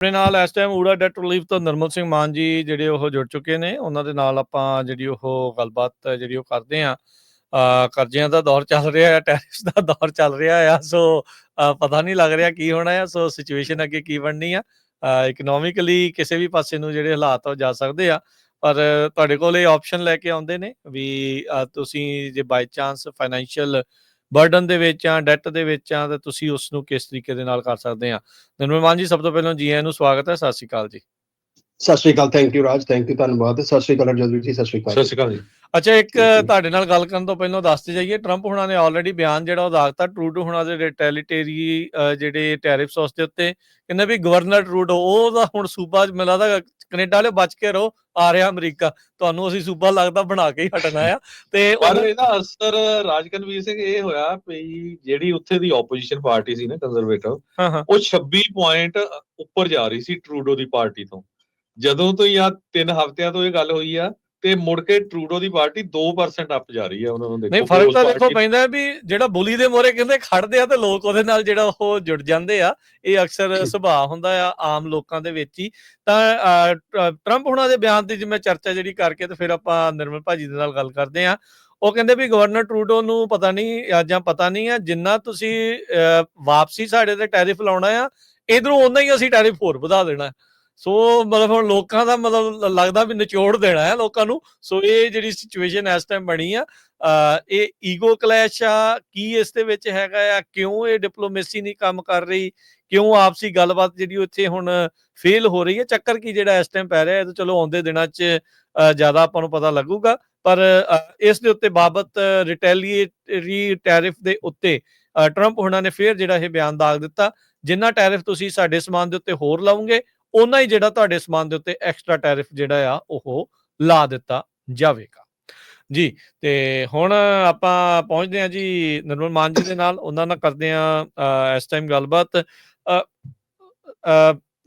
ਆਪਣੇ ਨਾਲ ਇਸ ਟਾਈਮ ਊੜਾ ਡੈਟ ਰਿਲੀਫ ਤੋਂ ਨਰਮਲ ਸਿੰਘ ਮਾਨ ਜੀ ਜਿਹੜੇ ਉਹ ਜੁੜ ਚੁੱਕੇ ਨੇ, ਉਹਨਾਂ ਦੇ ਨਾਲ ਆਪਾਂ ਜਿਹੜੀ ਉਹ ਗੱਲਬਾਤ ਜਿਹੜੀ ਉਹ ਕਰਦੇ ਆ ਕਰਜ਼ਿਆਂ ਦਾ ਦੌਰ ਚੱਲ ਰਿਹਾ ਹੈ ਟੈਰਿਫਸ ਦਾ ਦੌਰ ਚੱਲ ਰਿਹਾ ਆ, ਸੋ ਪਤਾ ਨਹੀਂ ਲੱਗ ਰਿਹਾ ਕੀ ਹੋਣਾ ਆ, ਸੋ ਸਿਚੁਏਸ਼ਨ ਅੱਗੇ ਕੀ ਬਣਨੀ ਆ। ਇਕਨੋਮਿਕਲੀ ਕਿਸੇ ਵੀ ਪਾਸੇ ਨੂੰ ਜਿਹੜੇ ਹਾਲਾਤ ਆ ਉਹ ਜਾ ਸਕਦੇ ਆ, ਪਰ ਤੁਹਾਡੇ ਕੋਲ ਇਹ ਆਪਸ਼ਨ ਲੈ ਕੇ ਆਉਂਦੇ ਨੇ ਵੀ ਤੁਸੀਂ ਜੇ ਬਾਈ ਚਾਂਸ ਫਾਈਨੈਂਸ਼ੀਅਲ ਬਰਡਨ ਦੇ ਵਿੱਚ ਆ ਡੈਟ ਦੇ ਵਿੱਚ ਆ ਤਾਂ ਤੁਸੀਂ ਉਸ ਨੂੰ ਕਿਸ ਤਰੀਕੇ ਦੇ ਨਾਲ ਕਰ ਸਕਦੇ ਆ। ਨਿਰਮਲ ਮਾਨ ਜੀ ਸਭ ਤੋਂ ਪਹਿਲਾਂ ਜੀ ਆਇਆਂ ਨੂੰ ਸਵਾਗਤ ਹੈ ਸਤਿ ਸ਼੍ਰੀ ਅਕਾਲ ਜੀ। ਸਤਿ ਸ਼੍ਰੀ ਅਕਾਲ thank you Raj thank you ਧੰਨਵਾਦ। ਸਤਿ ਸ਼੍ਰੀ ਅਕਾਲ ਜਲਦੀ ਜੀ ਸਤਿ ਸ਼੍ਰੀ ਅਕਾਲ। ਸਤਿ ਸ਼੍ਰੀ ਅਕਾਲ ਜੀ। ਅੱਛਾ ਇੱਕ। ਤੁਹਾਡੇ ਨਾਲ ਗੱਲ ਕਰਨ ਤੋਂ ਪਹਿਲਾਂ ਦੱਸਦੇ ਜਾਈਏ ਟਰੰਪ ਹੁਣਾਂ ਨੇ ਆਲਰੇਡੀ ਬਿਆਨ ਜਿਹੜਾ ਉਹ ਦਾਗਤਾ ਟਰੂਡੋ ਹੁਣਾਂ ਦੇ ਰਿਟੈਲੀਟੇਰੀ ਜਿਹੜੇ ਟੈਰਿਫਸ ਉਸ ਦੇ ਉੱਤੇ ਕਹਿੰਦੇ ਵੀ ਗਵਰਨਰ ਟਰੂਡੋ ਉਹਦਾ ਹੁਣ ਸੂਬਾ ਚ ਮਿਲਾ ਦਾ ਕੈਨੇਡਾ ਵਾਲੇ ਬਚ ਕੇ ਰਹੋ ਆ ਰਿਹਾ ਅਮਰੀਕਾ। ਤੁਹਾਨੂੰ ਅਸੀਂ ਸੂਬਾ ਲੱਗਦਾ ਬਣਾ ਕੇ ਹੀ ਹਟਣਾ ਆ। ਤੇ ਪਰ ਇਹਦਾ ਅਸਰ ਰਾਜਕਨਵੀਰ ਸਿੰਘ ਇਹ ਹੋਇਆ ਵੀ ਜਿਹੜੀ ਉੱਥੇ ਦੀ ਆਪੋਜੀਸ਼ਨ ਪਾਰਟੀ ਸੀ ਨਾ ਕੰਜ਼ਰਵੇਟਿਵ ਉਹ 26 ਪੁਆਇੰਟ ਉੱਪਰ ਜਾ ਰਹੀ ਸੀ ਟਰੂਡੋ ਦੀ ਪਾਰਟੀ ਤੋਂ। ਜਦੋਂ ਤੋਂ ਆ ਤਿੰਨ ਹਫ਼ਤਿਆਂ ਤੋਂ ਇਹ ਗੱਲ ਹੋਈ ਆ ਤੇ ਮੁੜ ਕੇ ਟਰੂਡੋ ਦੀ ਪਾਰਟੀ 2% ਅਪ ਜਾ ਰਹੀ ਆ ਉਹਨਾਂ ਨੂੰ ਦੇਖੋ ਨਹੀਂ ਫ਼ਰਕ ਤਾਂ ਦੇਖੋ ਪੈਂਦਾ ਹੈ ਵੀ ਜਿਹੜਾ ਬੁਲੀ ਦੇ ਮੋਰੇ ਕਹਿੰਦੇ ਖੜਦੇ ਆ ਤੇ ਲੋਕ ਉਹਦੇ ਨਾਲ ਜਿਹੜਾ ਉਹ ਜੁੜ ਜਾਂਦੇ ਆ ਇਹ ਅਕਸਰ ਸੁਭਾਅ ਹੁੰਦਾ ਆ ਆਮ ਲੋਕਾਂ ਦੇ ਵਿੱਚ ਹੀ। ਤਾਂ ਟਰੰਪ ਹੁਣਾਂ ਦੇ ਬਿਆਨ ਦੀ ਜਿਵੇਂ ਚਰਚਾ ਜਿਹੜੀ ਕਰਕੇ ਤੇ ਫਿਰ ਆਪਾਂ ਨਿਰਮਲ ਭਾਜੀ ਦੇ ਨਾਲ ਗੱਲ ਕਰਦੇ ਆ ਉਹ ਕਹਿੰਦੇ ਵੀ ਗਵਰਨਰ ਟਰੂਡੋ ਨੂੰ ਪਤਾ ਨਹੀਂ ਜਾਂ ਪਤਾ ਨਹੀਂ ਆ ਜਿੰਨਾ ਤੁਸੀਂ ਵਾਪਸੀ ਸਾਡੇ ਤੇ ਟੈਰਿਫ ਲਾਉਣਾ ਆ ਇਧਰੋਂ ਉਹਨਾਂ ਹੀ ਅਸੀਂ ਟੈਰਿਫ ਹੋਰ ਵਧਾ ਦੇਣਾ। ਹੈ। ਸੋ ਮਤਲਬ ਹੁਣ ਲੋਕਾਂ ਦਾ ਮਤਲਬ ਲੱਗਦਾ ਵੀ ਨਿਚੋੜ ਦੇਣਾ ਹੈ ਲੋਕਾਂ ਨੂੰ। ਸੋ ਇਹ ਜਿਹੜੀ ਸਿਚੁਏਸ਼ਨ ਇਸ ਟਾਈਮ ਬਣੀ ਆ ਇਹ ਈਗੋ ਕਲੈਸ਼ ਆ ਕੀ ਇਸ ਦੇ ਵਿੱਚ ਹੈਗਾ ਆ ਕਿਉਂ ਇਹ ਡਿਪਲੋਮੇਸੀ ਨਹੀਂ ਕੰਮ ਕਰ ਰਹੀ ਕਿਉਂ ਆਪਸੀ ਗੱਲਬਾਤ ਜਿਹੜੀ ਉੱਥੇ ਹੁਣ ਫੇਲ ਹੋ ਰਹੀ ਹੈ ਚੱਕਰ ਕੀ ਜਿਹੜਾ ਇਸ ਟਾਈਮ ਪੈ ਰਿਹਾ ਇਹ ਤਾਂ ਚਲੋ ਆਉਂਦੇ ਦਿਨਾਂ 'ਚ ਜ਼ਿਆਦਾ ਆਪਾਂ ਨੂੰ ਪਤਾ ਲੱਗੂਗਾ। ਪਰ ਅ, ਇਸ ਦੇ ਉੱਤੇ ਬਾਬਤ ਰਿਟੈਲੀਏਟਰੀ ਟੈਰਿਫ ਦੇ ਉੱਤੇ ਟਰੰਪ ਹੁਣਾਂ ਨੇ ਫੇਰ ਜਿਹੜਾ ਇਹ ਬਿਆਨ ਦਾਗ ਦਿੱਤਾ। ਜਿੰਨਾ ਟੈਰਿਫ ਤੁਸੀਂ ਸਾਡੇ ਸਮਾਨ ਦੇ ਉੱਤੇ ਹੋਰ ਲਾਉਂਗੇ ਉਹਨਾਂ ਹੀ ਜਿਹੜਾ ਤੁਹਾਡੇ ਸਮਾਨ ਦੇ ਉੱਤੇ ਐਕਸਟਰਾ ਟੈਰਿਫ ਜਿਹੜਾ ਆ, ਉਹ ਲਾ ਦਿੱਤਾ ਜਾਵੇਗਾ। ਜੀ, ਤੇ ਹੁਣ ਆਪਾਂ ਪਹੁੰਚਦੇ ਹਾਂ ਜੀ ਨਿਰਮਲ ਮਾਨ ਜੀ ਦੇ ਨਾਲ। ਉਹਨਾਂ ਨਾਲ ਕਰਦੇ ਹਾਂ ਇਸ ਟਾਈਮ ਗੱਲਬਾਤ।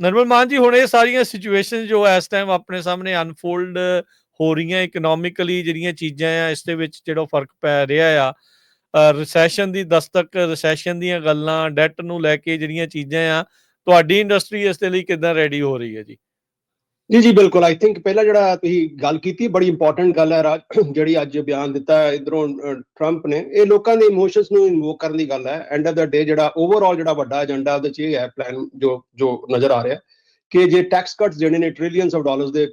ਨਿਰਮਲ ਮਾਨ ਜੀ, ਹੁਣ ਇਹ ਸਾਰੀਆਂ ਸਿਚੁਏਸ਼ਨ ਜੋ ਇਸ ਟਾਈਮ ਆਪਣੇ ਸਾਹਮਣੇ ਅਨਫੋਲਡ ਹੋ ਰਹੀਆਂ ਇਕਨੋਮਿਕਲੀ ਜਿਹੜੀਆਂ ਚੀਜ਼ਾਂ ਆ, ਇਸ ਦੇ ਵਿੱਚ ਜਿਹੜਾ ਫ਼ਰਕ ਪੈ ਰਿਹਾ ਆ ਰਿਸੈਸ਼ਨ ਦੀ ਦਸਤਕ ਰਿਸੈਸ਼ਨ ਦੀਆਂ ਗੱਲਾਂ ਡੈਟ ਨੂੰ ਲੈ ਕੇ ਜਿਹੜੀਆਂ ਚੀਜ਼ਾਂ ਆ ਤੁਹਾਡੀ ਇੰਡਸਟਰੀ ਇਸ ਦੇ ਲਈ ਕਿਦਾਂ ਰੈਡੀ ਹੋ ਰਹੀ ਹੈ ਜੀ? ਜੀ ਜੀ ਬਿਲਕੁਲ। ਆਈ ਥਿੰਕ ਪਹਿਲਾ ਜਿਹੜਾ ਤੁਸੀਂ ਗੱਲ ਕੀਤੀ ਬੜੀ ਇੰਪੋਰਟੈਂਟ ਗੱਲ ਹੈ ਰਾਜ ਜਿਹੜੀ ਅੱਜ ਬਿਆਨ ਦਿੱਤਾ ਇਧਰੋਂ ਟਰੰਪ ਨੇ। ਇਹ ਲੋਕਾਂ ਦੇ ਇਮੋਸ਼ਨਸ ਨੂੰ ਇਨਵੋਕ ਕਰਨ ਦੀ ਗੱਲ ਹੈ। ਐਂਡ ਆਫ ਦਾ ਡੇ ਜਿਹੜਾ ਓਵਰਆਲ ਜਿਹੜਾ ਵੱਡਾ ਏਜੰਡਾ ਉਹਦੇ ਚ ਇਹ ਹੈ ਪਲਾਨ ਜੋ ਜੋ ਨਜ਼ਰ ਆ ਰਿਹਾ ਕਿ ਜੇ ਟੈਕਸ ਕੱਟਸ ਜਿਹੜੇ ਨੇ ਟ੍ਰਿਲੀਅਨਸ ਆਫ ਡਾਲਰਸ ਦੇ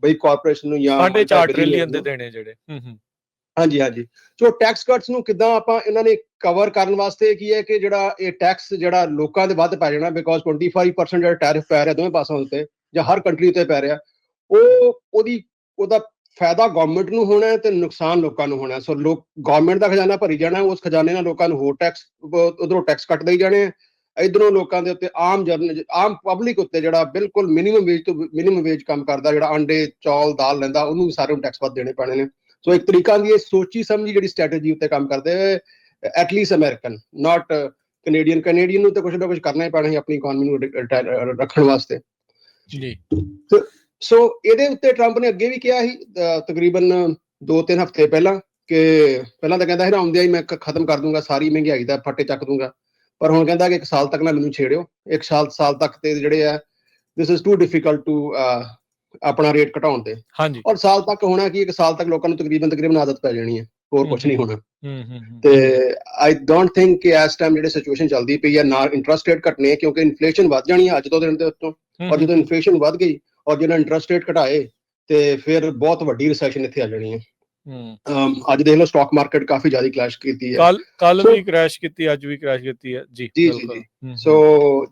ਬਈ ਕਾਰਪੋਰੇਸ਼ਨ ਨੂੰ ਜਾਂ ਸਾਢੇ ਚਾਰ billion ਟ੍ਰਿਲੀਅਨ ਦੇ ਦੇਣੇ ਜਿਹੜੇ। ਹੂੰ ਹੂੰ। ਹਾਂਜੀ ਹਾਂਜੀ। ਸੋ ਟੈਕਸ ਕੱਟਸ ਨੂੰ ਕਿਦਾਂ ਆਪਾਂ ਇਹਨਾਂ ਨੇ ਕਵਰ ਕਰਨ ਵਾਸਤੇ ਕੀ ਹੈ ਕਿ ਜਿਹੜਾ ਇਹ ਟੈਕਸ ਜਿਹੜਾ ਲੋਕਾਂ ਦੇ ਵੱਧ ਪੈ ਜਾਣਾ ਬਿਕੋਜ਼ 25% ਜਿਹੜਾ ਟੈਰਿਫ ਪੈ ਰਿਹਾ ਦੋਵੇਂ ਪਾਸਿਆਂ ਉੱਤੇ ਜਾਂ ਹਰ ਕੰਟਰੀ ਉੱਤੇ ਪੈ ਰਿਹਾ, ਉਹ ਉਹਦੀ, ਉਹਦਾ ਫਾਇਦਾ ਗਵਰਨਮੈਂਟ ਨੂੰ ਹੋਣਾ ਹੈ ਤੇ ਨੁਕਸਾਨ ਲੋਕਾਂ ਨੂੰ ਹੋਣਾ ਸੋ ਲੋਕ ਗਵਰਨਮੈਂਟ ਦਾ ਖਜ਼ਾਨਾ ਭਰੀ ਜਾਣਾ ਉਸ ਖਜ਼ਾਨੇ ਨਾਲ ਲੋਕਾਂ ਨੂੰ ਹੋਰ ਟੈਕਸ ਉਧਰੋਂ ਟੈਕਸ ਕੱਟ ਦੇਈ ਜਾਣੇ ਆ ਇਧਰੋਂ ਲੋਕਾਂ ਦੇ ਉੱਤੇ ਆਮ ਜਨ, ਆਮ ਪਬਲਿਕ ਉੱਤੇ ਜਿਹੜਾ ਬਿਲਕੁਲ ਮਿਨੀਮਮ ਵੇਜ ਤੋਂ ਮਿਨੀਮਮ ਵੇਜ ਕੰਮ ਕਰਦਾ, ਜਿਹੜਾ ਅੰਡੇ, ਚੌਲ, ਦਾਲ ਲੈਂਦਾ, ਉਹਨੂੰ ਵੀ ਸਾਰੇ ਨੂੰ ਟੈਕਸ ਵੱਧ ਦੇਣੇ ਪੈਣੇ ਨੇ। ਸੋ ਇੱਕ ਤਰੀਕਾ ਦੀ ਇਹ ਸੋਚੀ ਸਮਝੀ ਜਿਹੜੀ ਸਟ੍ਰੈਟਜੀ ਉੱਤੇ ਕੰਮ ਕਰਦੇ at least American not Canadian Canadian ਨੂੰ ਤਾਂ ਕੁਝ ਨਾ ਕੁਝ ਕਰਨਾ ਹੀ ਪੈਣਾ ਹੈ ਆਪਣੀ ਇਕਨੋਮੀ ਨੂੰ ਰੱਖਣ ਵਾਸਤੇ ਜੀ ਸੋ ਇਹਦੇ ਉੱਤੇ ਟਰੰਪ ਨੇ ਅੱਗੇ ਵੀ ਕਿਹਾ ਸੀ ਤਕਰੀਬਨ 2-3 ਹਫ਼ਤੇ ਪਹਿਲਾਂ ਕਿ ਪਹਿਲਾਂ ਤਾਂ ਕਹਿੰਦਾ ਸੀ ਆਉਂਦਿਆਂ ਹੀ ਮੈਂ ਖਤਮ ਕਰ ਦੂੰਗਾ ਸਾਰੀ ਮਹਿੰਗਾਈ ਦਾ ਫੱਟੇ ਚੱਕ ਦੂੰਗਾ ਪਰ ਹੁਣ ਕਹਿੰਦਾ ਕਿ ਇੱਕ ਸਾਲ ਤੱਕ ਨਾ ਮੈਨੂੰ ਛੇੜਿਓ ਇੱਕ ਸਾਲ ਸਾਲ ਤੱਕ ਤੇ ਜਿਹੜੇ ਆ this is too difficult to ਆਪਣਾ ਰੇਟ ਘਟਾਉਣ ਤੇ। ਹਾਂਜੀ। ਔਰ ਸਾਲ ਤੱਕ ਹੋਣਾ ਕੀ ਇੱਕ ਸਾਲ ਤੱਕ ਲੋਕਾਂ ਨੂੰ ਤਕਰੀਬਨ ਤਕਰੀਬਨ ਆਦਤ ਪੈ ਜਾਣੀ ਹੈ ਹੋਰ ਕੁਝ ਨਹੀਂ ਹੋਣਾ। ਹੂੰ ਹੂੰ ਹੂੰ। ਤੇ ਆਈ ਡੋਨਟ ਥਿੰਕ ਕਿ ਇਸ ਟਾਈਮ ਜਿਹੜੇ ਸਿਚੁਏਸ਼ਨ ਚੱਲਦੀ ਪਈ ਹੈ ਨਾ ਇੰਟਰਸਟ ਰੇਟ ਘਟਨੇ ਹੈ ਕਿਉਂਕਿ ਇਨਫਲੇਸ਼ਨ ਵੱਧ ਜਾਣੀ ਹੈ ਅੱਜ ਤੋਂ ਦਿਨ ਦੇ ਉੱਤੋਂ। ਔਰ ਜਦੋਂ ਇਨਫਲੇਸ਼ਨ ਵੱਧ ਗਈ ਔਰ ਜਿਹੜਾ ਇੰਟਰਸਟ ਰੇਟ ਘਟਾਏ ਤੇ ਫਿਰ ਬਹੁਤ ਵੱਡੀ ਰਿਸੈਸ਼ਨ ਇੱਥੇ ਆ ਜਾਣੀ ਹੈ। ਅੱਜ ਦੇਖ ਲਓ ਸਟਾਕ ਮਾਰਕੀਟ ਕਾਫੀ ਜ਼ਿਆਦਾ ਕਲੈਸ਼ ਕੀਤੀ ਹੈ। ਕੱਲ ਕੱਲ ਵੀ ਕ੍ਰੈਸ਼ ਕੀਤੀ ਅੱਜ ਵੀ ਕ੍ਰੈਸ਼ ਕੀਤੀ ਹੈ। ਜੀ ਜੀ, ਜੀ, ਸੋ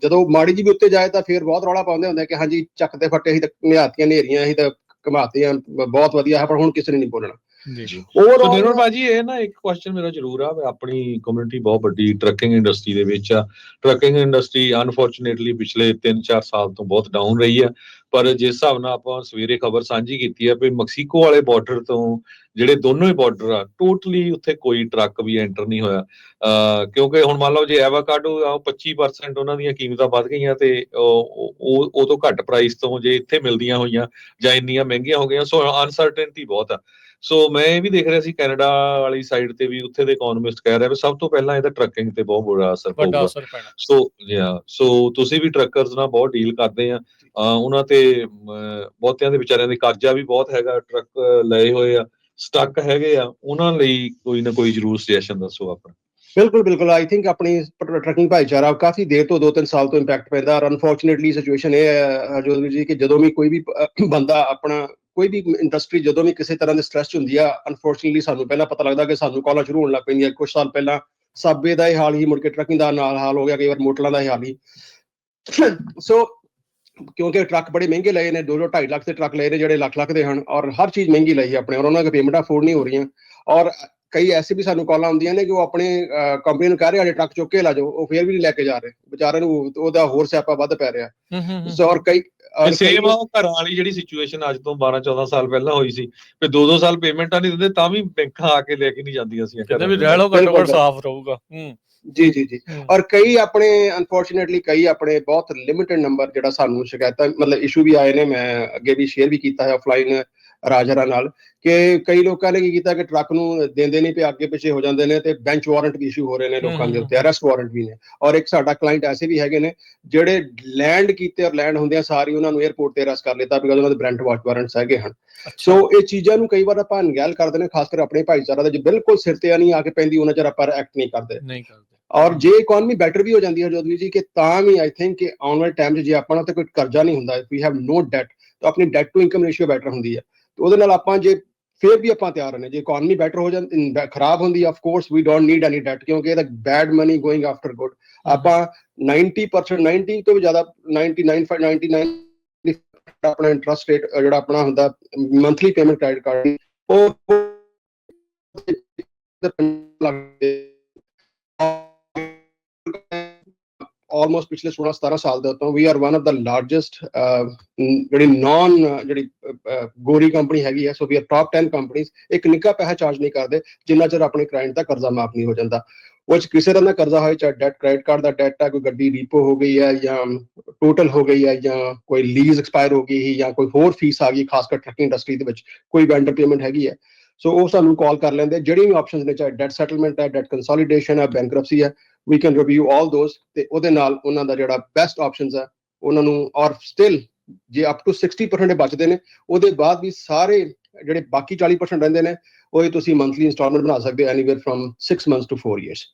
ਜਦੋਂ ਮਾੜੀ ਜੀ ਵੀ ਉੱਤੇ ਜਾਏ ਤਾਂ ਫਿਰ ਬਹੁਤ ਰੌਲਾ ਪਾਉਂਦੇ ਹੁੰਦੇ ਕਿ ਹਾਂਜੀ ਚੱਕ ਦੇ ਫੱਟੇ ਅਸੀਂ ਤਾਂ ਨਿਹਾਤੀਆਂ ਨੇਰੀਆਂ ਅਸੀਂ ਤਾਂ ਕਮਾਤੀਆਂ ਬਹੁਤ ਵਧੀਆ ਹੈ ਪਰ ਹੁਣ ਕਿਸੇ ਨੇ ਨਹੀਂ ਬੋਲਣਾ। ਜੀ। ਸੋ ਨਿਰਮਲ ਭਾਜੀ ਇਹ ਨਾ ਇੱਕ ਕੁਐਸਚਨ ਮੇਰਾ ਜ਼ਰੂਰ ਆ ਆਪਣੀ ਕਮਿਊਨਿਟੀ ਬਹੁਤ ਵੱਡੀ ਟਰੱਕਿੰਗ ਇੰਡਸਟਰੀ ਦੇ ਵਿੱਚ ਆ। ਟਰੱਕਿੰਗ ਇੰਡਸਟਰੀ ਅਨਫੋਰਚੂਨੇਟਲੀ ਪਿਛਲੇ 3-4 ਸਾਲ ਤੋਂ ਬਹੁਤ ਡਾਊਨ ਰਹੀ ਆ। ਪਰ ਜਿਸ ਹਿਸਾਬ ਨਾਲ ਆਪਾਂ ਸਵੇਰੇ ਖਬਰ ਸਾਂਝੀ ਕੀਤੀ ਆ ਵੀ ਮੈਕਸੀਕੋ ਵਾਲੇ ਬਾਰਡਰ ਤੋਂ ਜਿਹੜੇ ਦੋਨੋਂ ਹੀ ਬਾਰਡਰ ਆ ਟੋਟਲੀ ਉੱਥੇ ਕੋਈ ਟਰੱਕ ਵੀ ਐਂਟਰ ਨਹੀਂ ਹੋਇਆ। ਕਿਉਂਕਿ ਹੁਣ ਮੰਨ ਲਓ ਜੇ ਐਵਾਕਾਡੋ ਆ ਉਹ 25% ਉਹਨਾਂ ਦੀਆਂ ਕੀਮਤਾਂ ਵੱਧ ਗਈਆਂ ਤੇ ਉਹ ਉਹ ਉਹ ਤੋਂ ਘੱਟ ਪ੍ਰਾਈਸ ਤੋਂ ਜੇ ਇੱਥੇ ਮਿਲਦੀਆਂ ਹੋਈਆਂ ਜਾਂ ਇੰਨੀਆਂ ਮਹਿੰਗੀਆਂ ਹੋ ਗਈਆਂ ਸੋ ਅਨਸਰਟੇਨਟੀ ਬਹੁਤ ਆ। ਸੋ ਮੈਂ ਇਹ ਵੀ ਦੇਖ ਰਿਹਾ ਸੀ ਕੈਨੇਡਾ ਵਾਲੀ ਸਾਈਡ ਤੇ ਵੀ ਉੱਥੇ ਦੇ ਇਕਨੋਮਿਸਟ ਕਹਿ ਰਹੇ ਵੀ ਸਭ ਤੋਂ ਪਹਿਲਾਂ ਇਹਦਾ ਟਰੱਕਿੰਗ ਤੇ ਬਹੁਤ ਬੁਰਾ ਅਸਰ ਪਊਗਾ। ਸੋ ਯਾ ਸੋ ਤੁਸੀਂ ਵੀ ਟਰੱਕਰਸ ਨਾਲ ਬਹੁਤ ਡੀਲ ਕਰਦੇ ਆ। ਉਹਨਾਂ ਤੇ ਬਹੁਤਿਆਂ ਦੇ ਵਿਚਾਰਿਆਂ ਦੇ ਕਰਜ਼ਾ ਵੀ ਬਹੁਤ ਹੈਗਾ ਟਰੱਕ ਲਏ ਹੋਏ ਆ ਸਟਕ ਹੈਗੇ ਆ। ਉਹਨਾਂ ਲਈ ਕੋਈ ਨਾ ਕੋਈ ਜ਼ਰੂਰ ਸੁਜੈਸ਼ਨ ਦੱਸੋ ਆਪਣਾ। ਬਿਲਕੁਲ ਬਿਲਕੁਲ। ਆਈ ਥਿੰਕ ਆਪਣੀ ਟਰੱਕਿੰਗ ਭਾਈਚਾਰਾ ਕਾਫੀ ਦੇਰ ਤੋਂ 2-3 ਸਾਲ ਤੋਂ ਇੰਪੈਕਟ ਪੈਂਦਾ। ਔਰ ਅਨਫੋਰਚੂਨੇਟਲੀ ਸਿਚੁਏਸ਼ਨ ਇਹ ਹੈ ਜੋਦਵੀਰ ਜੀ ਕਿ ਜਦੋਂ ਵੀ ਕੋਈ ਵੀ ਬੰਦਾ ਆਪਣਾ ਕੋਈ ਵੀ ਇੰਡਸਟਰੀ ਜਦੋਂ ਵੀ ਕਿਸੇ ਤਰ੍ਹਾਂ ਦੇ ਸਟ੍ਰੈਸ ਚ ਹੁੰਦੀ ਆ ਅਨਫੋਰਚੂਨੇਟਲੀ ਸਾਨੂੰ ਪਹਿਲਾਂ ਪਤਾ ਲੱਗਦਾ ਕਿ ਸਾਨੂੰ ਕਾਲਾਂ ਸ਼ੁਰੂ ਹੋਣ ਲੱਗ ਪੈਂਦੀਆਂ। ਕੁਝ ਸਾਲ ਪਹਿਲਾਂ ਸਾਬੇ ਦਾ ਇਹ ਹਾਲ ਹੀ ਮੁੜ ਕੇ ਟਰੱਕਿੰਗ ਦਾ ਨਾਲ ਹਾਲ ਹੋ ਗਿਆ ਕਈ ਵਾਰ ਮੋਟਲਾਂ ਦਾ ਇਹ ਹਾਲ ਹੀ ਸੋ ਕਿਉਂਕਿ ਟਰੱਕ ਬੜੇ ਮਹਿੰਗੇ ਲਏ ਨੇ 2-2 2.5 ਲੱਖ ਦੇ ਟਰੱਕ ਲਏ ਨੇ ਜਿਹੜੇ ਲੱਖ ਲੱਖ ਦੇ ਹਨ ਔਰ ਹਰ ਚੀਜ਼ ਮਹਿੰਗੀ ਲਈ ਆਪਣੇ ਔਰ ਉਹਨਾਂ ਦੀ ਪੇਮੈਂਟ ਅਫੋਰਡ ਨਹੀਂ ਹੋ ਰਹੀਆਂ। ਔਰ ਕਈ ਐਸੇ ਵੀ ਸਾਨੂੰ ਕਾਲਾਂ ਆਉਂਦੀਆਂ ਨੇ ਕਿ ਉਹ ਆਪਣੇ ਕੰਪਨੀ ਨੂੰ ਕਹਿ ਰਹੇ ਆ ਟਰੱਕ ਚੁੱਕ ਕੇ ਲਾ ਜਾਓ। ਉਹ ਫੇਰ ਵੀ ਨਹੀਂ ਲੈ ਕੇ ਜਾ ਰਹੇ। ਵਿਚਾਰਿਆਂ ਨੂੰ ਉਹਦਾ ਹੋਰ ਸਿਆਪਾ ਵੱਧ ਪੈ ਰਿਹਾ। ਸੋ ਔਰ ਕਈ- ਸੇਮ ਆ ਉਹ ਘਰਾਂ ਵਾਲੀ ਜਿਹੜੀ ਸਿਚੁਏਸ਼ਨ ਅੱਜ ਤੋਂ 12 14 ਸਾਲ ਪਹਿਲਾਂ ਹੋਈ ਸੀ ਤੇ 2-2 ਸਾਲ ਪੇਮੈਂਟਾਂ ਨਹੀਂ ਦਿੰਦੇ ਤਾਂ ਵੀ ਬੈਂਕਾਂ ਆ ਕੇ ਲੈ ਕੇ ਨਹੀਂ ਜਾਂਦੀਆਂ ਸੀ ਕਹਿੰਦੇ ਵੀ ਰਹਿ ਲਓ ਘੱਟੋ। ਘੱਟ ਸਾਫ਼ ਰਹੂਗਾ ਹੂੰ ਜੀ ਜੀ ਜੀ। ਔਰ ਕਈ ਆਪਣੇ ਅਨਫੋਰਚੂਨੇਟਲੀ ਕਈ ਆਪਣੇ ਬਹੁਤ ਲਿਮਿਟਡ ਨੰਬਰ ਜਿਹੜਾ ਸਾਨੂੰ ਸ਼ਿਕਾਇਤਾਂ ਮਤਲਬ ਇਸ਼ੂ ਵੀ ਆਏ ਨੇ ਮੈਂ ਅੱਗੇ ਵੀ ਸ਼ੇਅਰ ਵੀ ਕੀਤਾ ਹੈ ਆਫਲਾਈਨ ਰਾਜਰਾ ਨਾਲ ਕਿ ਕਈ ਲੋਕਾਂ ਨੇ ਕੀ ਕੀਤਾ ਕਿ ਟਰੱਕ ਨੂੰ ਦਿੰਦੇ ਨਹੀਂ ਤੇ ਅੱਗੇ ਪਿੱਛੇ ਹੋ ਜਾਂਦੇ ਨੇ ਤੇ ਬੈਂਚ ਵਾਰੰਟ ਵੀ ਇਸ਼ੂ ਹੋ ਰਹੇ ਨੇ ਲੋਕਾਂ ਦੇ ਉੱਤੇ ਅਰੈਸਟ ਵਾਰੰਟ ਵੀ ਨੇ। ਔਰ ਇੱਕ ਸਾਡਾ ਕਲਾਇੰਟ ਐਸੇ ਵੀ ਹੈਗੇ ਨੇ ਜਿਹੜੇ ਲੈਂਡ ਕੀਤੇ ਔਰ ਲੈਂਡ ਹੁੰਦਿਆਂ ਸਾਰੀ ਉਹਨਾਂ ਨੂੰ 에어ਪੋਰਟ ਤੇ ਅਰੈਸਟ ਕਰ ਲਿੱਤਾ ਬਿਕਾਜ਼ ਉਹਨਾਂ ਦੇ ਬ੍ਰੈਂਟ ਵਾਰੰਟਸ ਹੈਗੇ ਹਨ। ਸੋ ਇਹ ਚੀਜ਼ਾਂ ਨੂੰ ਕਈ ਵਾਰ ਆਪਾਂ ਅਣਗਹਿਲ ਕਰਦੇ ਨੇ ਖਾਸ ਕਰ ਆਪਣੇ ਭਾਈਚਾਰਾ ਦੇ ਜੇ ਬਿਲਕੁਲ ਸਿਰ ਤੇ ਨਹੀਂ ਆ ਕੇ ਪੈਂਦੀ ਉਹਨਾਂ ਚਿਰ ਆਪਾਂ ਐਕਟ ਨਹੀਂ ਕਰਦੇ। ਨਹੀਂ ਕਰਦੇ। ਔਰ ਜੇ ਇਕਨੋਮੀ ਬੈਟਰ ਵੀ ਹੋ ਜਾਂਦੀ ਹੈ ਜੋਦਵੀ ਜੀ ਕਿ ਤਾਂ ਵੀ ਆਈ ਥਿੰਕ ਕਿ ਆਉਣ ਵਾਲੇ ਟਾਈਮ 'ਚ ਜੇ ਆਪਾਂ ਨੂੰ ਤੇ ਕੋਈ ਕਰਜ਼ਾ ਨਹੀਂ ਹੁੰਦਾ ਵੀ ਹੈਵ ਨੋ ਡੈਟ ਤਾਂ ਆਪਣੀ debt to income ratio better ਹੁੰਦੀ ਹੈ। ਉਹਦੇ ਨਾਲ ਆਪਾਂ ਜੇ ਫੇਰ ਵੀ ਆਪਾਂ ਤਿਆਰ ਨੇ ਜੇ ਇਕਨੋਮੀ ਬੈਟਰ ਹੋ ਜਾਂਦੀ ਖਰਾਬ ਹੁੰਦੀ of course we don't need any debt ਕਿਉਂਕਿ ਇਹਦਾ bad money going after good ਆਪਾਂ 90% 90 ਤੋਂ ਵੀ ਜ਼ਿਆਦਾ 99.99 ਆਪਣਾ ਇੰਟਰਸਟ ਰੇਟ ਜਿਹੜਾ ਆਪਣਾ ਹੁੰਦਾ ਮੰਥਲੀ ਪੇਮੈਂਟ ਕ੍ਰੈਡਿਟ ਕਾਰਡ ਉਹ ਆਲਮੋਸਟ ਪਿਛਲੇ 16 17 ਸਾਲ ਦੇ ਉੱਤੋਂ we are one of the largest ਜਿਹੜੀ ਨਾਨ ਜਿਹੜੀ ਗੋਰੀ ਕੰਪਨੀ ਹੈਗੀ ਹੈ ਸੋ ਵੀ ਆਰ ਟਾਪ 10 ਕੰਪਨੀਆਂ ਇੱਕ ਨਿੱਕਾ ਪੈਸਾ ਚਾਰਜ ਨਹੀਂ ਕਰਦੇ, ਜਿੰਨਾ ਚਿਰ ਆਪਣੇ ਕਲਾਇੰਟ ਦਾ ਕਰਜ਼ਾ ਮਾਫ ਨਹੀਂ ਹੋ ਜਾਂਦਾ। ਉਹ 'ਚ ਕਿਸੇ ਤਰ੍ਹਾਂ ਦਾ ਕਰਜ਼ਾ ਹੋਏ, ਚਾਹੇ ਡੈਟ ਕ੍ਰੈਡਿਟ ਕਾਰਡ ਦਾ ਡੈਟ ਹੈ ਕੋਈ ਗੱਡੀ ਰੀਪੋ ਹੋ ਗਈ ਹੈ, ਜਾਂ ਟੋਟਲ ਹੋ ਗਈ ਹੈ, ਜਾਂ ਕੋਈ ਲੀਜ਼ ਐਕਸਪਾਇਰ ਹੋ ਗਈ ਹੈ ਜਾਂ ਕੋਈ ਹੋਰ ਫੀਸ ਆ ਗਈ, ਖਾਸ ਕਰ ਟਰੱਕਿੰਗ ਇੰਡਸਟਰੀ ਦੇ ਵਿੱਚ, ਕੋਈ ਵੈਂਡਰ ਪੇਮੈਂਟ ਹੈਗੀ ਹੈ। ਸੋ ਉਹ ਸਾਨੂੰ ਕਾਲ ਕਰ ਲੈਂਦੇ ਜਿਹੜੀਆਂ ਵੀ ਆਪਸ਼ਨਸ ਨੇ ਚਾਹੇ ਡੈਟ ਸੈਟਲਮੈਂਟ ਹੈ ਡੈਟ ਕੰਸੋਲੀਡੇਸ਼ਨ ਹੈ ਬੈਂਕਰਪਸੀ ਹੈ ਵੀ ਕੈਨ ਰਿਵਿਊ ਆਲ ਦੋਸ ਤੇ ਉਹਦੇ ਨਾਲ ਉਹਨਾਂ ਦਾ ਜਿਹੜਾ ਬੈਸਟ ਆਪਸ਼ਨਸ ਹੈ ਉਹਨਾਂ ਨੂੰ ਔਰ ਸਟਿਲ ਜੇ ਅਪ ਟੂ 60% ਦੇ ਬਚਦੇ ਨੇ ਉਹਦੇ ਬਾਅਦ ਵੀ ਸਾਰੇ ਜਿਹੜੇ ਬਾਕੀ 40% ਰਹਿੰਦੇ ਨੇ ਉਹ ਤੁਸੀਂ ਮੰਥਲੀ ਇਨਸਟਾਲਮੈਂਟ ਬਣਾ ਸਕਦੇ ਹੋ anywhere from 6 months to 4 years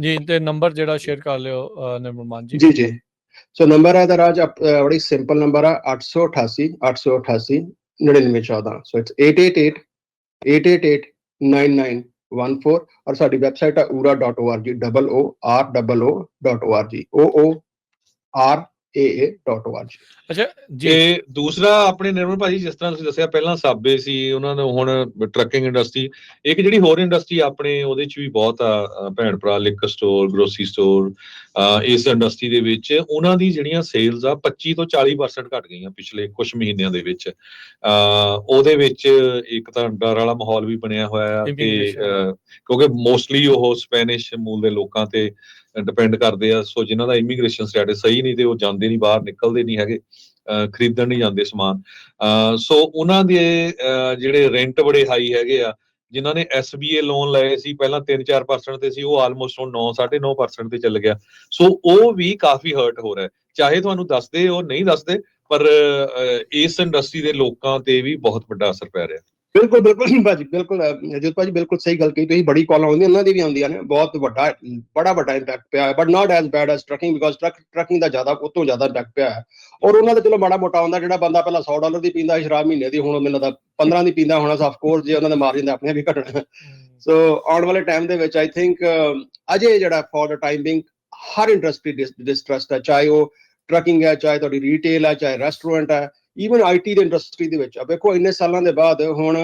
ਜੀ ਤੇ ਨੰਬਰ ਜਿਹੜਾ ਸ਼ੇਅਰ ਕਰ ਲਿਓ ਨਿਰਮਲ ਜੀ। ਜੀ ਜੀ। ਸੋ ਨੰਬਰ ਹੈ ਦਾ ਰਾਜ ਬੜੀ ਸਿੰਪਲ ਨੰਬਰ ਹੈ 888 888 9914 ਸੋ ਇਟਸ 888 888 9914 ਔਰ ਸਾਡੀ ਵੈਬਸਾਈਟ ਹੈ ura.org double o r double o dot org o o r a a dot org ਅੱਛਾ ਜੀ। ਤੇ ਦੂਸਰਾ ਆਪਣੇ ਨਿਰਮਲ ਭਾਜੀ ਜਿਸ ਤਰ੍ਹਾਂ ਤੁਸੀਂ ਦੱਸਿਆ ਪਹਿਲਾਂ ਸਾਬੇ ਸੀ ਉਹਨਾਂ ਨੂੰ ਹੁਣ ਟਰੱਕਿੰਗ ਇੰਡਸਟਰੀ ਇੱਕ ਜਿਹੜੀ ਹੋਰ ਇੰਡਸਟਰੀ ਆਪਣੇ ਉਹਦੇ ਚ ਵੀ ਬਹੁਤ ਆ ਅ, ਭੈਣ ਭਰਾ ਲਿਕ ਸਟੋਰ ਗਰੋਸਰੀ ਸਟੋਰ ਇਸ ਇੰਡਸਟਰੀ ਦੇ ਵਿੱਚ ਉਹਨਾਂ ਦੀ ਜਿਹੜੀਆਂ ਸੇਲਸ ਆ 25 ਤੋਂ 40% ਘਟ ਗਈਆਂ ਪਿਛਲੇ ਕੁਝ ਮਹੀਨਿਆਂ ਦੇ ਵਿੱਚ। ਅ, ਉਹਦੇ ਵਿੱਚ ਇੱਕ ਤਾਂ ਡਰ ਵਾਲਾ ਮਾਹੌਲ ਵੀ ਬਣਿਆ ਹੋਇਆ ਆ ਕਿ Immigration। ਅ, ਕਿਉਂਕਿ ਮੋਸਟਲੀ ਉਹ ਸਪੈਨਿਸ਼ ਮੂਲ ਦੇ ਲੋਕਾਂ ਤੇ ਡਿਪੈਂਡ ਕਰਦੇ ਆ। ਸੋ ਜਿਨ੍ਹਾਂ ਦਾ ਇਮੀਗ੍ਰੇਸ਼ਨ ਸਟੇਟਸ ਸਹੀ ਨਹੀਂ ਤੇ ਉਹ ਜਾਂਦੇ ਨਹੀਂ ਬਾਹਰ, ਨਿਕਲਦੇ ਨਹੀਂ ਹੈਗੇ ਖਰੀਦਣ ਨਹੀਂ ਜਾਂਦੇ ਸਮਾਨ। ਸੋ ਉਹਨਾਂ ਦੇ ਜਿਹੜੇ ਰੈਂਟ ਬੜੇ ਹਾਈ ਹੈਗੇ ਆ, ਜਿਨ੍ਹਾਂ ਨੇ SBA ਲੋਨ ਲਏ ਸੀ, ਪਹਿਲਾਂ 3-4% ਤੇ ਸੀ, ਉਹ ਆਲਮੋਸਟ ਹੁਣ 9-9.5% ਤੇ ਚੱਲ ਗਿਆ। ਸੋ ਉਹ ਵੀ ਕਾਫੀ ਹਰਟ ਹੋ ਰਿਹਾ ਚਾਹੇ ਤੁਹਾਨੂੰ ਦੱਸਦੇ ਉਹ ਨਹੀਂ ਦੱਸਦੇ, ਪਰ ਇਸ ਇੰਡਸਟਰੀ ਦੇ ਲੋਕਾਂ ਤੇ ਵੀ ਬਹੁਤ ਵੱਡਾ ਅਸਰ ਪੈ ਰਿਹਾ ਬਿਲਕੁਲ ਬਿਲਕੁਲ ਭਾਜੀ ਬਿਲਕੁਲ ਜੋਤ ਭਾਜੀ ਬਿਲਕੁਲ ਸਹੀ ਗੱਲ ਕਹੀ ਤੁਸੀਂ ਬੜੀ ਕਾਲਾਂ ਆਉਂਦੀਆਂ ਉਹਨਾਂ ਦੀ ਵੀ ਆਉਂਦੀਆਂ ਨੇ ਬਹੁਤ ਵੱਡਾ ਬੜਾ ਵੱਡਾ ਇੰਪੈਕਟ ਪਿਆ ਹੈ but not as bad as trucking because truck trucking ਦਾ ਜ਼ਿਆਦਾ ਤੋਂ ਜ਼ਿਆਦਾ ਇੰਪੈਕਟ ਪਿਆ ਹੈ। ਔਰ ਉਹਨਾਂ ਦਾ ਚਲੋ ਮਾੜਾ ਮੋਟਾ ਹੁੰਦਾ ਜਿਹੜਾ ਬੰਦਾ ਪਹਿਲਾਂ 100 ਡਾਲਰ ਦੀ ਪੀਂਦਾ ਸੀ ਸ਼ਰਾਬ ਮਹੀਨੇ ਦੀ ਹੁਣ ਮੈਨੂੰ ਲੱਗਦਾ 15 ਦੀ ਪੀਂਦਾ ਹੋਣਾ ਆਫ ਕੋਰਸ ਜੇ ਉਹਨਾਂ ਦੇ ਮਾਰਜਨ ਦਾ ਆਪਣੇ ਵੀ ਘਟਣਾ ਸੋ ਆਉਣ ਵਾਲੇ ਟਾਈਮ ਦੇ ਵਿੱਚ ਆਈ ਥਿੰਕ ਅਜੇ ਜਿਹੜਾ ਫॉर ਦ ਟਾਈਮ ਬਿੰਗ ਹਰ ਇੰਡਸਟਰੀ ਡਿਸਟਰਸਟ ਹੈ ਚਾਹੇ ਉਹ ਟਰੱਕਿੰਗ ਹੈ ਚਾਹੇ ਤੁਹਾਡੀ ਰੀਟੇਲ ਹੈ ਚਾਹੇ ਰੈਸਟੋਰੈਂਟ ਹੈ ਈਵਨ ਆਈਟੀ ਦੇ ਇੰਡਸਟਰੀ ਦੇ ਵਿੱਚ ਆ ਵੇਖੋ ਇੰਨੇ ਸਾਲਾਂ ਦੇ ਬਾਅਦ ਹੁਣ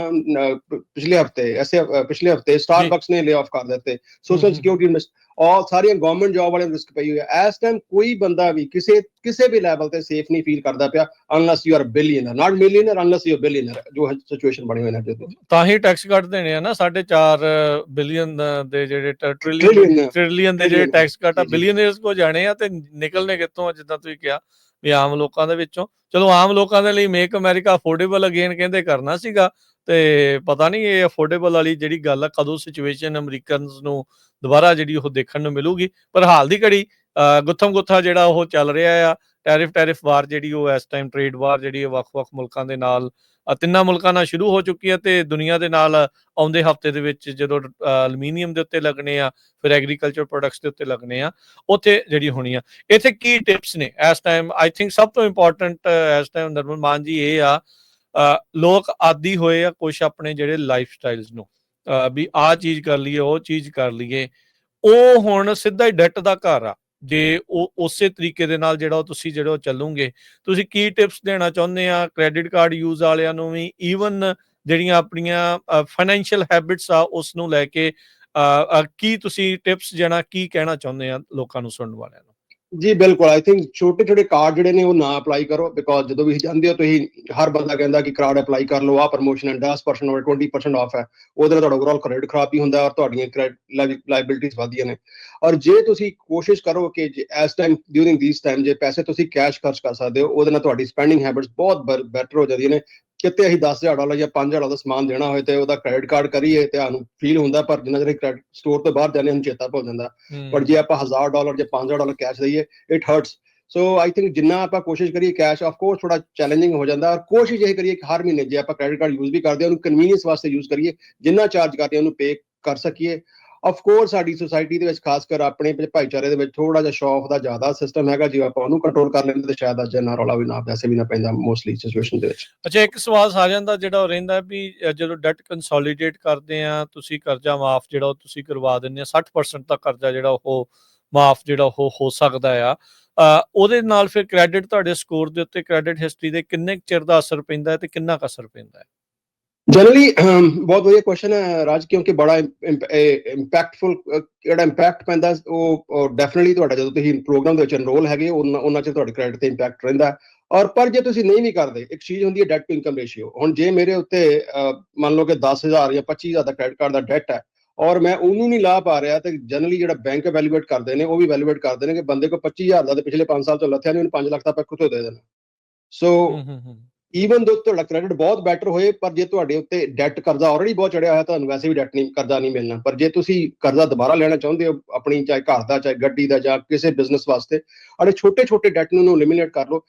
ਪਿਛਲੇ ਹਫ਼ਤੇ ਐਸੇ ਪਿਛਲੇ ਹਫ਼ਤੇ ਸਟਾਰਬਕਸ ਨੇ ਲੇ ਆਫ ਕਰ ਦਿੱਤੇ। ਸੋਸ਼ਲ। ਸਿਕਿਉਰਿਟੀ ਔਰ ਸਾਰੀਆਂ ਗਵਰਨਮੈਂਟ ਜੌਬ ਵਾਲਿਆਂ ਨੂੰ ਰਿਸਕ ਪਈ ਹੋਈ ਹੈ। ਇਸ ਟਾਈਮ ਕੋਈ ਬੰਦਾ ਵੀ ਕਿਸੇ ਕਿਸੇ ਵੀ ਲੈਵਲ ਤੇ ਸੇਫ ਨਹੀਂ ਫੀਲ ਕਰਦਾ ਪਿਆ unless you are billionaire not millionaire unless you are billionaire ਜੋ ਸਿਚੁਏਸ਼ਨ ਬਣੀ ਹੋਈ ਹੈ ਨਾ ਤਾਂ ਹੀ ਟੈਕਸ ਕੱਟ ਦੇਣੇ ਆ ਨਾ 4.5 ਬਿਲੀਅਨ ਦੇ ਜਿਹੜੇ ਟ੍ਰਿਲੀਅਨ ਟ੍ਰਿਲੀਅਨ ਦੇ ਜਿਹੜੇ ਟੈਕਸ ਕੱਟ ਆ। ਬਿਲੀਅਨਰਸ ਕੋ ਜਾਣੇ ਆ ਤੇ ਨਿਕਲਨੇ ਕਿੱਥੋਂ ਜਿੱਦਾਂ ਤੁਸੀਂ ਕਿਹਾ। ਵੀ ਆਮ ਲੋਕਾਂ ਦੇ ਵਿੱਚੋਂ। ਚਲੋ ਆਮ ਲੋਕਾਂ ਦੇ ਲਈ ਮੇਕ ਅਮਰੀਕਾ ਅਫੋਰਡੇਬਲ ਅਗੇਨ ਕਹਿੰਦੇ ਕਰਨਾ ਸੀਗਾ ਤੇ ਪਤਾ ਨਹੀਂ ਇਹ ਅਫੋਰਡੇਬਲ ਵਾਲੀ ਜਿਹੜੀ ਗੱਲ ਆ ਕਦੋਂ ਸਿਚੁਏਸ਼ਨ ਅਮਰੀਕਨਸ ਨੂੰ ਦੁਬਾਰਾ ਜਿਹੜੀ ਉਹ ਦੇਖਣ ਨੂੰ ਮਿਲੂਗੀ। ਪਰ ਹਾਲ ਦੀ ਘੜੀ ਅ, ਗੁੱਥਮ ਗੁੱਥਾ ਜਿਹੜਾ ਉਹ ਚੱਲ ਰਿਹਾ ਆ ਟੈਰਿਫ ਟੈਰਿਫ ਵਾਰ ਜਿਹੜੀ ਉਹ ਇਸ ਟਾਈਮ ਟ੍ਰੇਡ ਵਾਰ ਜਿਹੜੀ ਹੈ ਵੱਖ-ਵੱਖ ਮੁਲਕਾਂ ਦੇ ਨਾਲ ਤਿੰਨਾਂ ਮੁਲਕਾਂ ਨਾਲ ਸ਼ੁਰੂ ਹੋ ਚੁੱਕੀ ਹੈ ਤੇ ਦੁਨੀਆ ਦੇ ਨਾਲ ਆਉਂਦੇ ਹਫ਼ਤੇ ਦੇ ਵਿੱਚ ਜਦੋਂ ਐਲੂਮੀਨੀਅਮ ਦੇ ਉੱਤੇ ਲੱਗਣੇ ਆ, ਫਿਰ ਐਗਰੀਕਲਚਰ ਪ੍ਰੋਡਕਟਸ ਦੇ ਉੱਤੇ ਲੱਗਣੇ ਆ, ਉੱਥੇ ਜਿਹੜੀ ਹੋਣੀ ਆ। ਇੱਥੇ ਕੀ ਟਿਪਸ ਨੇ? ਇਸ ਟਾਈਮ ਆਈ ਥਿੰਕ ਸਭ ਤੋਂ ਇੰਪੋਰਟੈਂਟ ਇਸ ਟਾਈਮ ਨਰਮਲ ਮਾਨ ਜੀ ਇਹ ਆ ਲੋਕ ਆਦੀ ਹੋਏ ਆ ਕੁਝ ਆਪਣੇ ਜਿਹੜੇ ਲਾਈਫ ਸਟਾਈਲਸ ਨੂੰ ਵੀ ਆਹ ਚੀਜ਼ ਕਰ ਲਈਏ, ਉਹ ਚੀਜ਼ ਕਰ ਲਈਏ, ਉਹ ਹੁਣ ਸਿੱਧਾ ਹੀ ਡੈਟ ਦਾ ਘਰ ਆ। ਜੇ ਉਹ ਉਸੇ ਤਰੀਕੇ ਦੇ ਨਾਲ ਜਿਹੜਾ ਉਹ ਤੁਸੀਂ ਜਿਹੜਾ ਉਹ ਚੱਲੋਗੇ ਤੁਸੀਂ ਕੀ ਟਿਪਸ ਦੇਣਾ ਚਾਹੁੰਦੇ ਆ ਕ੍ਰੈਡਿਟ ਕਾਰਡ ਯੂਜ਼ ਵਾਲਿਆਂ ਨੂੰ ਵੀ? ਈਵਨ ਜਿਹੜੀਆਂ ਆਪਣੀਆਂ ਫਾਈਨੈਂਸ਼ੀਅਲ ਹੈਬਿਟਸ ਆ ਉਸ ਨੂੰ ਲੈ ਕੇ ਅ, ਕੀ ਤੁਸੀਂ ਟਿਪਸ ਜਣਾ ਕੀ ਕਹਿਣਾ ਚਾਹੁੰਦੇ ਆ ਲੋਕਾਂ ਨੂੰ ਸੁਣਨ ਵਾਲਿਆਂ ਨੂੰ? ਜੀ, ਬਿਲਕੁਲ। ਆਈ ਥਿੰਕ ਛੋਟੇ ਛੋਟੇ ਕਾਰਡ ਜਿਹੜੇ ਨੇ, ਉਹ ਨਾ ਅਪਲਾਈ ਕਰੋ ਬਿਕੋਜ਼ ਜਦੋਂ ਵੀ ਜਾਂਦੇ ਹੋ, ਤੁਸੀਂ ਹਰ ਬੰਦਾ ਕਹਿੰਦਾ ਕਿ ਕਾਰਡ ਅਪਲਾਈ ਕਰ ਲਓ, ਆਹ ਪ੍ਰੋਮੋਸ਼ਨ ਹੈ 10% ਔਰ 20% ਆਫ ਹੈ, ਉਹਦੇ ਨਾਲ ਤੁਹਾਡਾ ਓਵਰਆਲ ਕ੍ਰੈਡਿਟ ਖਰਾਬ ਹੀ ਹੁੰਦਾ ਔਰ ਤੁਹਾਡੀਆਂ ਲਾਇਬਿਲਿਟੀਜ਼ ਵਧਦੀਆਂ ਨੇ। ਔਰ ਜੇ ਤੁਸੀਂ ਕੋਸ਼ਿਸ਼ ਕਰੋ ਕਿ ਇਸ ਟਾਈਮ ਡਿਊਰਿੰਗ ਥੀਸ ਟਾਈਮ ਜੇ ਪੈਸੇ ਤੁਸੀਂ ਕੈਸ਼ ਖਰਚ ਕਰ ਸਕਦੇ ਹੋ, ਉਹਦੇ ਨਾਲ ਤੁਹਾਡੀ ਸਪੈਂਡਿੰਗ ਹੈਬਿਟਸ ਬਹੁਤ ਬੈਟਰ ਹੋ ਜਾਂਦੀਆਂ ਨੇ। ਕਿਤੇ ਅਸੀਂ 10000 ਡਾਲਰ ਜਾਂ 5000 ਡਾਲਰ ਦਾ ਸਮਾਨ ਦੇਣਾ ਹੋਏ ਤੇ ਉਹਦਾ ਕ੍ਰੈਡਿਟ ਕਾਰਡ ਕਰੀਏ ਤੇ ਸਾਨੂੰ ਫੀਲ ਹੁੰਦਾ ਪਰ ਜਿੰਨਾ ਚਿਰ ਕ੍ਰੈਡਿਟ ਸਟੋਰ ਤੋਂ ਬਾਹਰ ਜਾਂਦੇ ਹਾਂ ਚੇਤਾ ਭੁੱਲ ਜਾਂਦਾ। ਪਰ ਜੇ ਆਪਾਂ 1000 ਡਾਲਰ ਜਾਂ 5000 ਡਾਲਰ ਕੈਸ਼ ਦਈਏ it hurts so I think ਜਿੰਨਾ ਆਪਾਂ ਕੋਸ਼ਿਸ਼ ਕਰੀਏ ਕੈਸ਼ ਆਫ ਕੋਰਸ ਥੋੜਾ ਚੈਲੰਜਿੰਗ ਹੋ ਜਾਂਦਾ। ਔਰ ਕੋਸ਼ਿਸ਼ ਇਹ ਕਰੀਏ ਕਿ ਹਰ ਮਹੀਨੇ ਜੇ ਆਪਾਂ ਕ੍ਰੈਡਿਟ ਕਾਰਡ ਯੂਜ਼ ਵੀ ਕਰਦੇ ਹਾਂ ਉਹਨੂੰ ਕਨਵੀਨੀਅੰਸ ਵਾਸਤੇ ਯੂਜ਼ ਕਰੀਏ ਜਿੰਨਾ ਚਾਰਜ ਕਰਦੇ ਹਾਂ ਉਹਨੂੰ ਪੇ ਕਰ ਸਕੀਏ। ਆਫ ਕੋਰਸ ਸਾਡੀ ਸੁਸਾਇਟੀ ਦੇ ਵਿੱਚ ਖਾਸ ਕਰ ਆਪਣੇ ਭਾਈਚਾਰੇ ਦੇ ਵਿੱਚ ਥੋੜਾ ਜਿਹਾ ਸ਼ੌਕ ਦਾ ਜ਼ਿਆਦਾ ਸਿਸਟਮ ਹੈਗਾ ਜੇ ਆਪਾਂ ਉਹਨੂੰ ਕੰਟਰੋਲ ਕਰ ਲੈਂਦੇ ਤਾਂ ਸ਼ਾਇਦ ਅੱਜ ਨਾ ਰੌਲਾ ਵੀ ਨਾ ਪੈਸੇ ਵੀ ਨਾ ਪੈਂਦਾ ਮੋਸਟਲੀ ਸਿਚੁਏਸ਼ਨ ਦੇ ਵਿੱਚ। ਅੱਛਾ, ਇੱਕ ਸਵਾਲ ਸਾਰਿਆਂ ਦਾ ਜਿਹੜਾ ਉਹ ਰਹਿੰਦਾ ਵੀ ਜਦੋਂ ਡੈਟ ਕੰਸੋਲੀਡੇਟ ਕਰਦੇ ਆ ਤੁਸੀਂ ਕਰਜ਼ਾ ਮਾਫ ਜਿਹੜਾ ਉਹ ਤੁਸੀਂ ਕਰਵਾ ਦਿੰਦੇ ਆ 60% ਤੱਕ ਕਰਜ਼ਾ ਜਿਹੜਾ ਉਹ ਮਾਫ ਜਿਹੜਾ ਉਹ ਹੋ ਸਕਦਾ ਆ। ਉਹਦੇ ਨਾਲ ਫਿਰ ਕ੍ਰੈਡਿਟ ਤੁਹਾਡੇ ਸਕੋਰ ਦੇ ਉੱਤੇ ਕ੍ਰੈਡਿਟ ਹਿਸਟਰੀ ਦੇ ਕਿੰਨੇ ਚਿਰ ਦਾ ਅਸਰ ਪੈਂਦਾ ਹੈ ਤੇ ਕਿੰਨਾ ਕੁ ਪੈਂਦਾ ਹੈ? ਜਨਰਲੀ ਬਹੁਤ ਵਧੀਆ ਕੁਐਸਚਨ ਹੈ, ਰਾਜ, ਕਿਉਂਕਿ ਬੜਾ ਇੰਪੈਕਟਫੁਲ ਜਿਹੜਾ ਇੰਪੈਕਟ ਪੈਂਦਾ, ਉਹ ਡੈਫੀਨਿਟਲੀ ਤੁਹਾਡਾ ਜਦੋਂ ਤੁਸੀਂ ਪ੍ਰੋਗਰਾਮ ਦੇ ਵਿੱਚ ਐਨਰੋਲ ਹੈਗੇ, ਉਹਨਾਂ ਉਹਨਾਂ ਚ ਤੁਹਾਡੇ ਕ੍ਰੈਡਿਟ ਤੇ ਇੰਪੈਕਟ ਰਹਿੰਦਾ ਔਰ ਪਰ ਜੇ ਤੁਸੀਂ ਨਹੀਂ ਵੀ ਕਰਦੇ, ਇੱਕ ਚੀਜ਼ ਹੁੰਦੀ ਹੈ ਡੈਟ ਟੂ ਇਨਕਮ ਰੇਸ਼ੀਓ ਹੁਣ ਜੇ ਮੇਰੇ ਉੱਤੇ ਮੰਨ ਲਓ ਕਿ 10000 ਜਾਂ 25000 ਦਾ ਕ੍ਰੈਡਿਟ ਕਾਰਡ ਦਾ ਡੈਟ ਹੈ, ਔਰ ਮੈਂ ਉਹਨੂੰ ਨਹੀਂ ਲਾ ਪਾ ਰਿਹਾ, ਤੇ ਜਨਰਲੀ ਜਿਹੜਾ ਬੈਂਕ ਵੈਲਿਊਏਟ ਕਰਦੇ ਨੇ, ਉਹ ਵੀ ਵੈਲਿਊਏਟ ਕਰਦੇ ਨੇ ਕਿ ਬੰਦੇ ਕੋ 25000 ਦਾ ਤੇ ਪਿਛਲੇ 5 ਸਾਲ ਤੋਂ ਲੱਥਿਆ ਨਹੀਂ ਉਹਨੂੰ 5 ਲੱਖ ਦਾ ਆਪਾਂ ਕਿੱਥੋਂ ਦੇ ਦੇਣਾ। ਸੋ ਈਵਨ ਦੋ ਤੁਹਾਡਾ ਕ੍ਰੈਡਿਟ ਬਹੁਤ ਬੈਟਰ ਹੋਏ, ਪਰ ਜੇ ਤੁਹਾਡੇ ਉੱਤੇ ਡੈਟ ਕਰਜ਼ਾ ਆਲਰੇਡੀ ਬਹੁਤ ਚੜਿਆ ਹੋਇਆ, ਤੁਹਾਨੂੰ ਵੈਸੇ ਵੀ ਡੈਟ ਨਹੀਂ, ਕਰਜ਼ਾ ਨਹੀਂ ਮਿਲਣਾ। ਪਰ ਜੇ ਤੁਸੀਂ ਕਰਜ਼ਾ ਦੁਬਾਰਾ ਲੈਣਾ ਚਾਹੁੰਦੇ ਹੋ, ਆਪਣੀ ਚਾਹੇ ਘਰ ਦਾ, ਚਾਹੇ ਗੱਡੀ ਦਾ, ਜਾਂ ਕਿਸੇ ਬਿਜ਼ਨਸ ਵਾਸਤੇ, ਅਰੇ ਛੋਟੇ ਛੋਟੇ ਡੈਟ ਨੂੰ ਐਲੀਮੀਨੇਟ ਕਰ ਲਓ।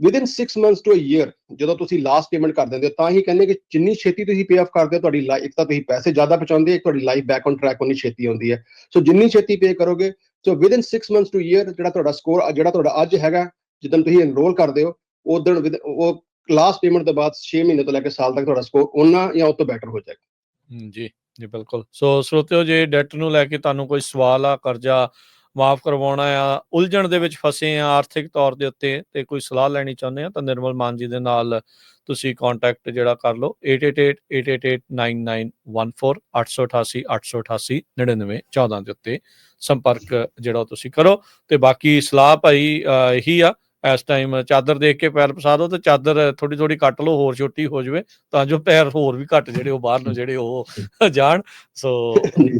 Within 6 months to a year ਜਦੋਂ ਤੁਸੀਂ ਲਾਸਟ ਪੇਮੈਂਟ ਕਰ ਦਿੰਦੇ ਹੋ, ਤਾਂ ਹੀ ਕਹਿੰਦੇ ਕਿ ਜਿੰਨੀ ਛੇਤੀ ਤੁਸੀਂ ਪੇ ਆਫ ਕਰਦੇ ਹੋ, ਤੁਹਾਡੀ ਲਾਈਫ ਇੱਕ ਤਾਂ ਤੁਸੀਂ ਪੈਸੇ ਜ਼ਿਆਦਾ ਬਚਾਉਂਦੇ ਹੋ ਤੁਹਾਡੀ ਲਾਈਫ ਬੈਕ ਔਨ ਟਰੈਕ ਉਨੀ ਛੇਤੀ ਆਉਂਦੀ ਹੈ। ਸੋ ਜਿੰਨੀ ਛੇਤੀ ਪੇ ਕਰੋਗੇ so within 6 months to year ਜਿਹੜਾ ਤੁਹਾਡਾ ਸਕੋਰ ਜਿਹੜਾ ਤੁਹਾਡਾ ਅੱਜ ਹੈਗਾ ਜਦੋਂ ਤੁਸੀਂ ਐਨਰੋਲ ਕਰਦੇ ਹੋ ਉਦੋਂ ਉਹ ਲਾਸਟ ਪੇਮੈਂਟ ਤੋਂ ਬਾਅਦ 6 ਮਹੀਨੇ ਤੋਂ ਲੈ ਕੇ ਸਾਲ ਤੱਕ ਤੁਹਾਡਾ ਸਕੋਰ ਉਹਨਾਂ ਜਾਂ ਉਸ ਤੋਂ ਬੈਟਰ ਹੋ ਜਾਏਗਾ ਜੀ ਜੀ ਬਿਲਕੁਲ ਸੋ ਸਰੋਤਿਓ ਜੇ ਡੈਟ ਨੂੰ ਲੈ ਕੇ ਤੁਹਾਨੂੰ ਕੋਈ ਸਵਾਲ ਆ ਕਰਜ਼ਾ ਮਾਫ ਕਰਵਾਉਣਾ ਆ ਉਲਝਣ ਦੇ ਵਿੱਚ ਫਸੇ ਆ ਆਰਥਿਕ ਤੌਰ ਦੇ ਉੱਤੇ ਤੇ ਕੋਈ ਸਲਾਹ ਲੈਣੀ ਚਾਹੁੰਦੇ ਆ ਤਾਂ ਨਿਰਮਲ ਮਾਨ ਜੀ ਦੇ ਨਾਲ ਤੁਸੀਂ ਕੰਟੈਕਟ ਜਿਹੜਾ ਕਰ ਲਓ 8888999914 888 888 99 14 ਦੇ ਉੱਤੇ ਸੰਪਰਕ ਜਿਹੜਾ ਤੁਸੀਂ ਕਰੋ ਤੇ ਬਾਕੀ ਸਲਾਹ ਭਾਈ ਇਹੀ ਆ ਇਸ ਟਾਈਮ ਚਾਦਰ ਦੇਖ ਕੇ ਪੈਰ ਪਸਾ ਦਿਓ ਤੇ ਚਾਦਰ ਥੋੜੀ ਥੋੜੀ ਕੱਟ ਲਓ ਹੋਰ ਛੋਟੀ ਹੋ ਜਾਵੇ ਤਾਂ ਜੋ ਪੈਰ ਹੋਰ ਵੀ ਘੱਟ ਜਿਹੜੇ ਉਹ ਬਾਹਰ ਨੂੰ ਜਿਹੜੇ ਉਹ ਜਾਣ। ਸੋ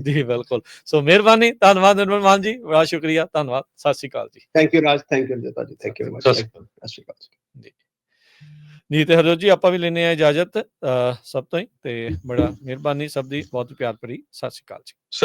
ਜੀ ਬਿਲਕੁਲ। ਸੋ ਮਿਹਰਬਾਨੀ ਧੰਨਵਾਦ ਨਿਰਮਲ ਮਾਨ ਜੀ ਬੜਾ ਸ਼ੁਕਰੀਆ ਧੰਨਵਾਦ ਸਤਿ ਸ਼੍ਰੀ ਅਕਾਲ ਜੀ। Thank you Raj thank you Jata ji thank you very ਸਤਿ ਮਚ ਸ਼੍ਰੀ ਅਕਾਲ। ਸਤਿ ਸ਼੍ਰੀ ਅਕਾਲ। ਜੀ। ਜੀ ਤੇ ਹਰਜੋਤ ਜੀ ਆਪਾਂ ਵੀ ਲੈਨੇ ਆ ਇਜਾਜ਼ਤ ਅਹ, ਸਭ ਤੋਂ ਹੀ ਤੇ ਬੜਾ ਮਿਹਰਬਾਨੀ ਸਭ ਦੀ ਬਹੁਤ ਪਿਆਰ ਭਰੀ ਸਤਿ ਸ਼੍ਰੀ ਅਕਾਲ ਜੀ। ਸਤਿ